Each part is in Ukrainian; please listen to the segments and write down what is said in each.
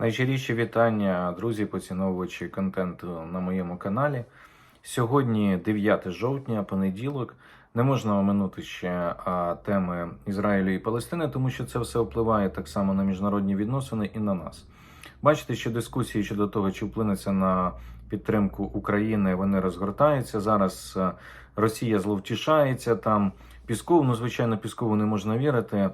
Найщиріші вітання, друзі, поціновувачі контенту на моєму каналі. Сьогодні 9 жовтня, понеділок. Не можна оминути ще а, теми Ізраїлю і Палестини, тому що це все впливає так само на міжнародні відносини і на нас. Бачите, що дискусії щодо того, чи вплинеться на підтримку України, вони розгортаються. Зараз е, Росія зловтішається там. Пісков, ну звичайно, Піскову не можна вірити.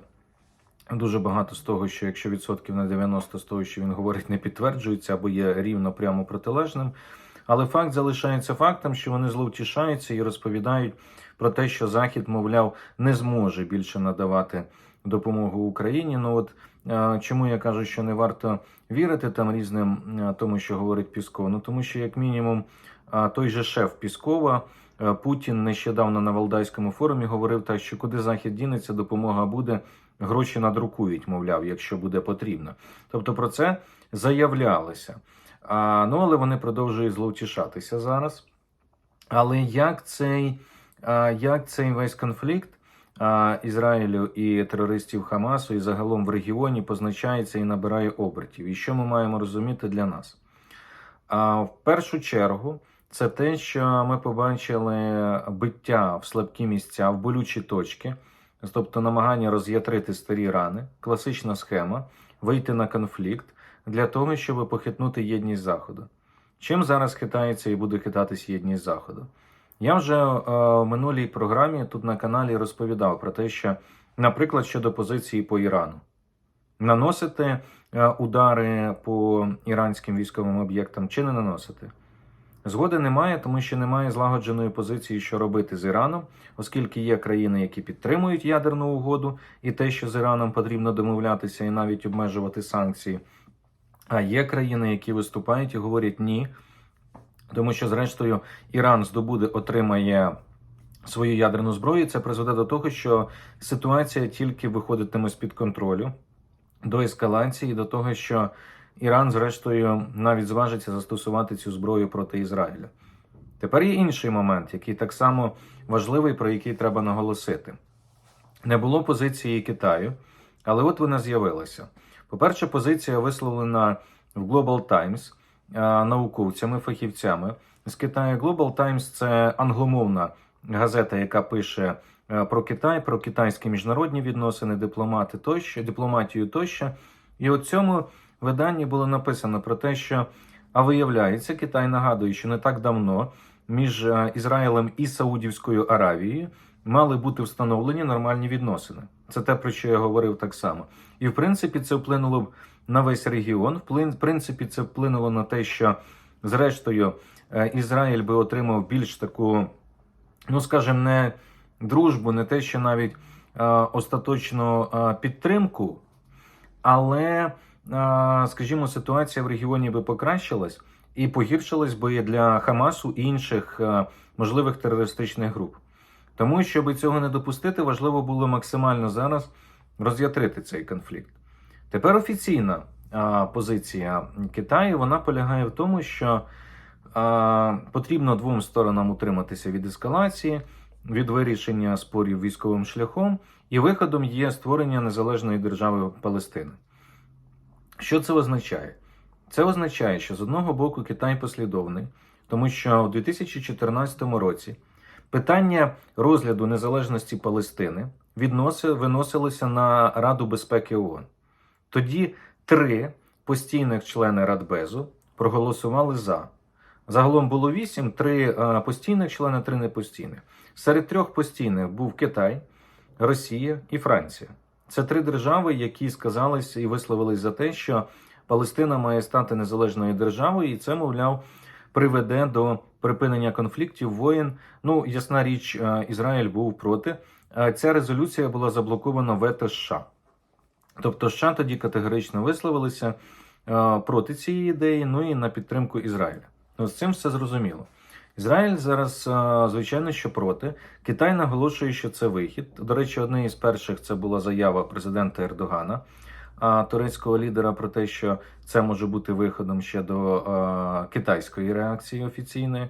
Дуже багато з того, що якщо відсотків на 90 з того, що він говорить, не підтверджується або є рівно прямо протилежним. Але факт залишається фактом, що вони зловтішаються і розповідають про те, що Захід, мовляв, не зможе більше надавати допомогу Україні. Ну от е, чому я кажу, що не варто вірити там різним е, тому, що говорить Пісков? Ну тому що, як мінімум, е, той же шеф Піскова. Е, Путін нещодавно на Валдайському форумі говорив так, що куди захід дінеться, допомога буде, гроші надрукують, мовляв, якщо буде потрібно. Тобто про це заявлялося. А, ну, але вони продовжують зловтішатися зараз. Але як цей, а, як цей весь конфлікт Ізраїлю і терористів Хамасу і загалом в регіоні позначається і набирає обертів? І що ми маємо розуміти для нас? В першу чергу, це те, що ми побачили биття в слабкі місця, в болючі точки, тобто намагання роз'ятрити старі рани, класична схема, вийти на конфлікт для того, щоб похитнути єдність Заходу. Чим зараз хитається і буде хитатись єдність Заходу? Я вже е, в минулій програмі тут на каналі розповідав про те, що, наприклад, щодо позиції по Ірану, наносити е, удари по іранським військовим об'єктам чи не наносити. Згоди немає, тому що немає злагодженої позиції, що робити з Іраном, оскільки є країни, які підтримують ядерну угоду, і те, що з Іраном потрібно домовлятися і навіть обмежувати санкції. А є країни, які виступають і говорять ні, тому що, зрештою, Іран здобуде, отримає свою ядерну зброю. Це призведе до того, що ситуація тільки виходитиме з під контролю до ескалації, до того, що Іран, зрештою, навіть зважиться застосувати цю зброю проти Ізраїля. Тепер є інший момент, який так само важливий, про який треба наголосити. Не було позиції Китаю, але от вона з'явилася. По-перше, позиція висловлена в Global Times науковцями, фахівцями з Китаю. Global Times – це англомовна газета, яка пише е, про Китай, про китайські міжнародні відносини, дипломати тощо, дипломатію тощо. І у цьому виданні було написано про те, що а виявляється, Китай нагадує, що не так давно між е, Ізраїлем і Саудівською Аравією мали бути встановлені нормальні відносини. Це те, про що я говорив так само. І в принципі це вплинуло б на весь регіон. В принципі, це вплинуло на те, що зрештою е, Ізраїль би отримав більш таку, ну скажімо, не дружбу, не те, що навіть е, остаточну підтримку, але, скажімо, ситуація в регіоні би покращилась і погіршилась би для Хамасу і інших е, можливих терористичних груп. Тому, щоб цього не допустити, важливо було максимально зараз роз'ятрити цей конфлікт. Тепер офіційна позиція Китаю вона полягає в тому, що потрібно двом сторонам утриматися від ескалації, від вирішення спорів військовим шляхом, і виходом є створення незалежної держави Палестини. Що це означає? Це означає, що з одного боку Китай послідовний, тому що у 2014 році. Питання розгляду незалежності Палестини виносилося на Раду безпеки ООН. Тоді три постійних члени Радбезу проголосували за. Загалом було вісім, три е, постійних члени, три непостійних. Серед трьох постійних був Китай, Росія і Франція. Це три держави, які сказались і висловились за те, що Палестина має стати незалежною державою, і це, мовляв, приведе до припинення конфліктів, воєн. Ну, ясна річ, е, Ізраїль був проти. Е, Ця резолюція була заблокована вето США. Тобто, США тоді категорично висловилися е, проти цієї ідеї, ну і на підтримку Ізраїля. Ну, з цим все зрозуміло. Ізраїль зараз, звичайно, що проти. Китай наголошує, що це вихід. До речі, одне із перших це була заява президента Ердогана турецького лідера про те, що це може бути виходом ще до е, китайської реакції офіційної.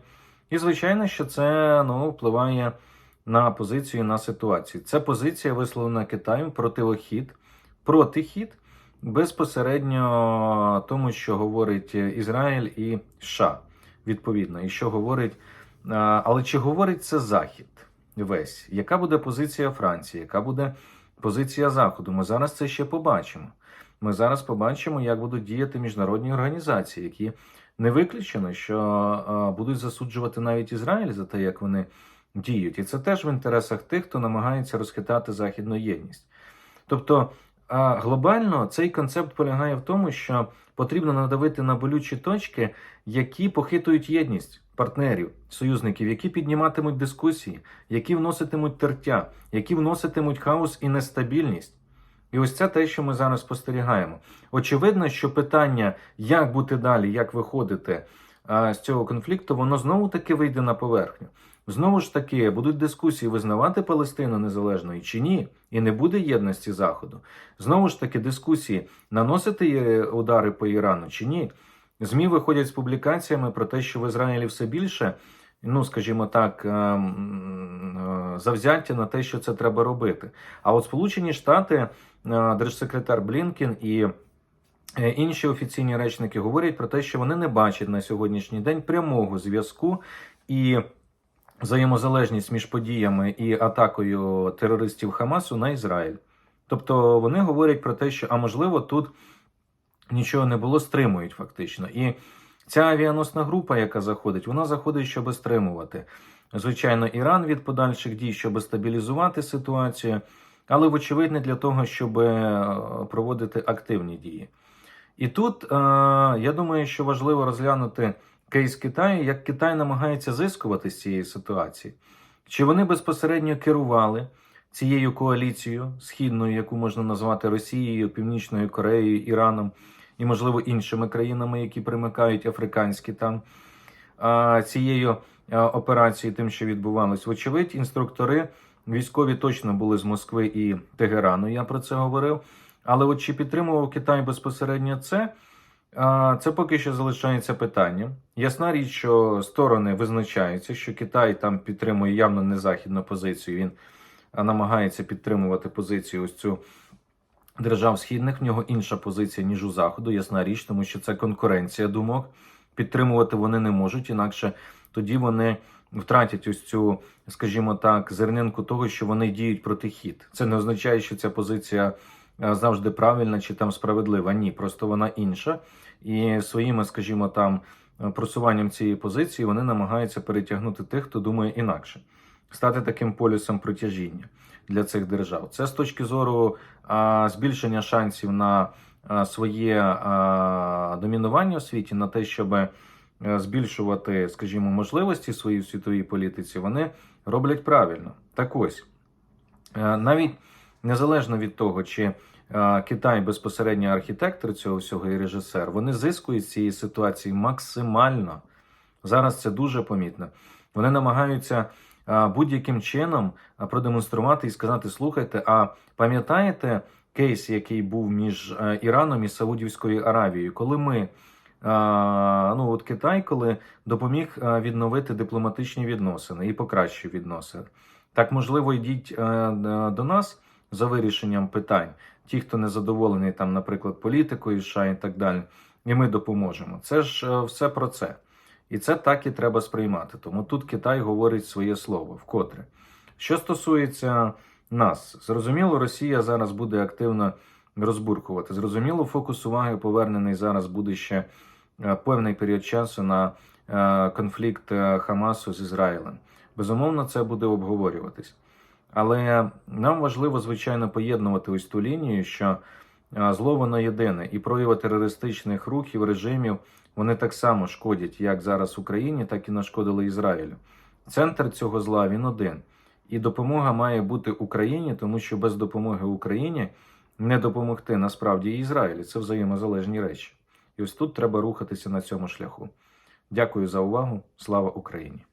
І звичайно, що це ну, впливає на позицію, на ситуацію. Це позиція висловлена Китаєм противохід, протихід безпосередньо тому, що говорить Ізраїль і США, відповідно, і що говорить. Але чи говорить це Захід весь? Яка буде позиція Франції? Яка буде позиція Заходу? Ми зараз це ще побачимо. Ми зараз побачимо, як будуть діяти міжнародні організації, які не виключено, що будуть засуджувати навіть Ізраїль за те, як вони діють. І це теж в інтересах тих, хто намагається розхитати західну єдність. Тобто а, глобально цей концепт полягає в тому, що потрібно надавити на болючі точки, які похитують єдність партнерів, союзників, які підніматимуть дискусії, які вноситимуть тертя, які вноситимуть хаос і нестабільність. І ось це те, що ми зараз спостерігаємо. Очевидно, що питання, як бути далі, як виходити з цього конфлікту, воно знову таки вийде на поверхню. Знову ж таки, будуть дискусії, визнавати Палестину незалежною чи ні, і не буде єдності Заходу. Знову ж таки, дискусії, наносити удари по Ірану чи ні. ЗМІ виходять з публікаціями про те, що в Ізраїлі все більше, ну скажімо так, ем, е, завзяття на те, що це треба робити. А от Сполучені Штати, е, держсекретар Блінкен і е, інші офіційні речники говорять про те, що вони не бачать на сьогоднішній день прямого зв'язку і взаємозалежність між подіями і атакою терористів Хамасу на Ізраїль. Тобто вони говорять про те, що а можливо тут нічого не було, стримують фактично. І ця авіаносна група, яка заходить, вона заходить, щоб стримувати. Звичайно, Іран від подальших дій, щоб стабілізувати ситуацію, але вочевидь не для того, щоб е, проводити активні дії. І тут е, я думаю, що важливо розглянути кейс Китаю, як Китай намагається зискувати з цієї ситуації. Чи вони безпосередньо керували цією коаліцією східною, яку можна назвати Росією, Північною Кореєю, Іраном і, можливо, іншими країнами, які примикають африканські там цією операцією, тим, що відбувалось. Вочевидь, інструктори військові точно були з Москви і Тегерану. Я про це говорив. Але от чи підтримував Китай безпосередньо це? Це поки що залишається питанням. Ясна річ, що сторони визначаються, що Китай там підтримує явно не західну позицію. Він намагається підтримувати позицію ось цю держав східних. В нього інша позиція ніж у заходу. Ясна річ, тому що це конкуренція думок. Підтримувати вони не можуть, інакше тоді вони втратять ось цю, скажімо так, зернинку того, що вони діють проти хід. Це не означає, що ця позиція завжди правильна чи там справедлива. Ні, просто вона інша. І своїми, скажімо, там просуванням цієї позиції вони намагаються перетягнути тих, хто думає інакше, стати таким полюсом протяжіння для цих держав. Це з точки зору а, збільшення шансів на а, своє а, домінування у світі, на те, щоб а, збільшувати, скажімо, можливості свої в світовій політиці, вони роблять правильно. Так ось а, навіть незалежно від того, чи Китай безпосередньо архітектор цього всього і режисер, вони зискують з цієї ситуації максимально. Зараз це дуже помітно. Вони намагаються будь-яким чином продемонструвати і сказати: слухайте, а пам'ятаєте кейс, який був між Іраном і Саудівською Аравією, коли ми ну от Китай, коли допоміг відновити дипломатичні відносини і покращив відносини, так можливо, йдіть е, до нас за вирішенням питань, ті, хто не задоволений там, наприклад, політикою США і так далі, і ми допоможемо. Це ж е, все про це. І це так і треба сприймати. Тому тут Китай говорить своє слово вкотре. Що стосується нас, зрозуміло, Росія зараз буде активно розбуркувати. Зрозуміло, фокус уваги повернений зараз буде ще е, певний період часу на е, конфлікт Хамасу з Ізраїлем. Безумовно, це буде обговорюватись. Але нам важливо, звичайно, поєднувати ось ту лінію, що зло воно єдине, і прояви терористичних рухів, режимів вони так само шкодять як зараз Україні, так і нашкодили Ізраїлю. Центр цього зла він один. І допомога має бути Україні, тому що без допомоги Україні не допомогти насправді і Ізраїлю. Це взаємозалежні речі. І ось тут треба рухатися на цьому шляху. Дякую за увагу. Слава Україні!